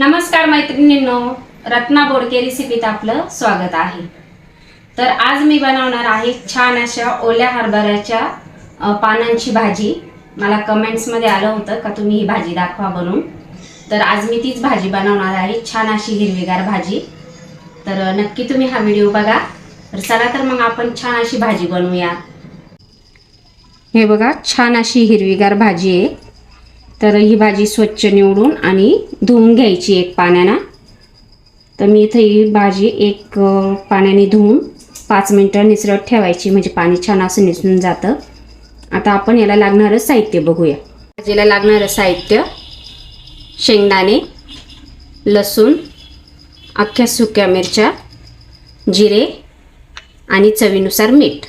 नमस्कार मैत्रिणींनो रत्ना बोडके रेसिपीत आपलं स्वागत आहे. तर आज मी बनवणार आहे छान अशा ओल्या हरभऱ्याच्या पानांची भाजी. मला कमेंट्समध्ये आलं होतं का तुम्ही ही भाजी दाखवा बनवून. तर आज मी तीच भाजी बनवणार आहे छान अशी हिरवीगार भाजी. तर नक्की तुम्ही हा व्हिडिओ बघा. तर चला तर मग आपण छान अशी भाजी बनवूया. हे बघा छान अशी हिरवीगार भाजी आहे. तर ही भाजी स्वच्छ निवडून आणि धुवून घ्यायची एक पाण्यानं. तर मी इथं ही भाजी एक पाण्याने धुवून पाच मिनटं निसरत ठेवायची म्हणजे पाणी छान असं निसरून जातं. आता आपण याला लागणारं साहित्य बघूया. भाजीला लागणारं साहित्य शेंगदाणे लसूण अख्ख्या सुक्या मिरच्या जिरे आणि चवीनुसार मीठ.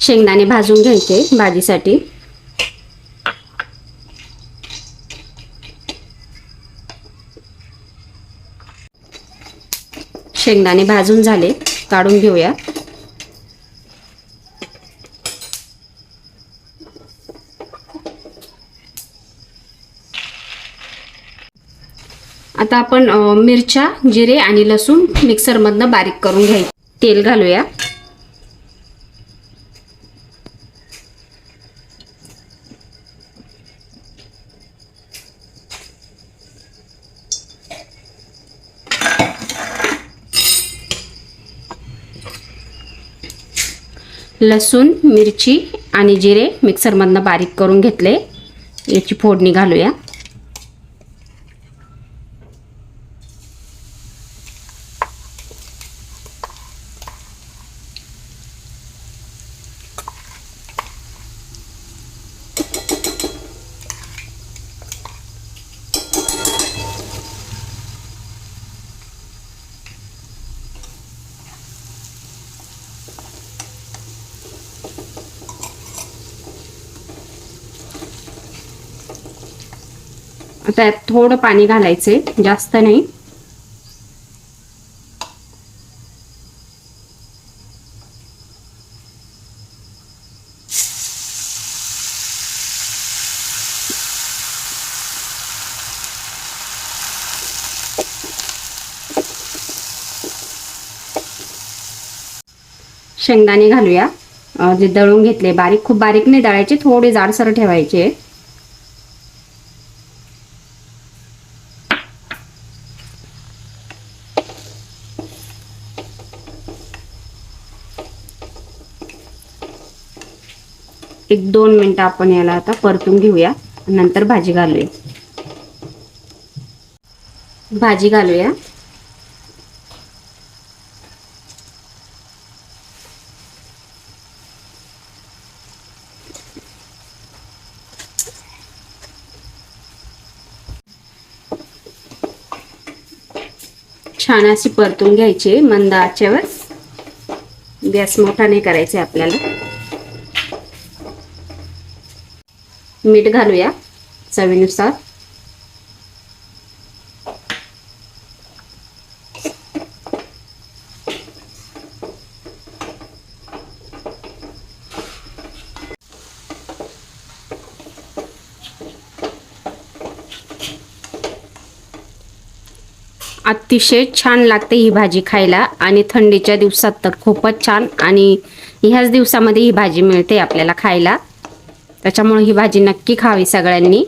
शेंगदाणे भाजून घ्यायचे भाजीसाठी. शेंगदाणे भाजून झाले काढून घेऊया. आता आपण मिरच्या जिरे आणि लसूण मिक्सरमधनं बारीक करून घ्यायचं. तेल घालूया. लसूण मिरची आणि जिरे मिक्सरमधनं बारीक करून घेतले. याची फोडणी घालूया. त्यात थोडं पाणी घालायचे जास्त नाही. शेंगदाणे घालूया. जे दळून घेतले बारीक खूप बारीक नाही दळायचे थोडे जाडसर ठेवायचे. एक दोन मिनिटं आपण याला आता परतून घेऊया. नंतर भाजी घालूया. भाजी घालूया. छान अशी परतून घ्यायची मंद आचेवर. गॅस मोठा नाही करायचा आपल्याला. मीठ घालूया चवीनुसार. अतिशय छान लागते ही भाजी खायला आणि थंडीच्या दिवसात तर खूपच छान आणि ह्याच दिवसामध्ये ही भाजी मिळते आपल्याला खायला. त्याच्यामुळे ही भाजी नक्की खावी सगळ्यांनी.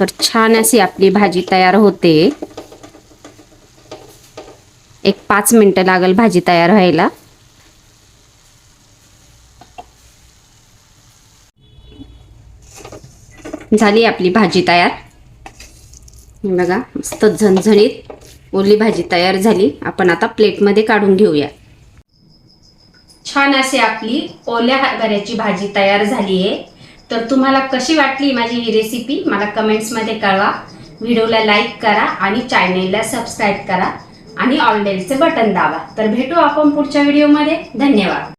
तर छान अशी आपली भाजी तयार होते. एक पाच मिनटं लागेल भाजी तयार व्हायला. झाली आपली भाजी तयार. बघा मस्त झणझणीत ओली भाजी तयार झाली. आपण आता प्लेटमध्ये काढून घेऊया. छान अशी आपली ओल्या हरभऱ्याची भाजी तयार झाली आहे तर तुम्हाला कशी वाटली माझी ही रेसिपी मला कमेंट्समध्ये कळवा. व्हिडिओला लाईक करा आणि चॅनेलला सबस्क्राईब करा. आणि ऑल बटन दाबा. तर भेटू आपण पुढच्या व्हिडिओमध्ये धन्यवाद.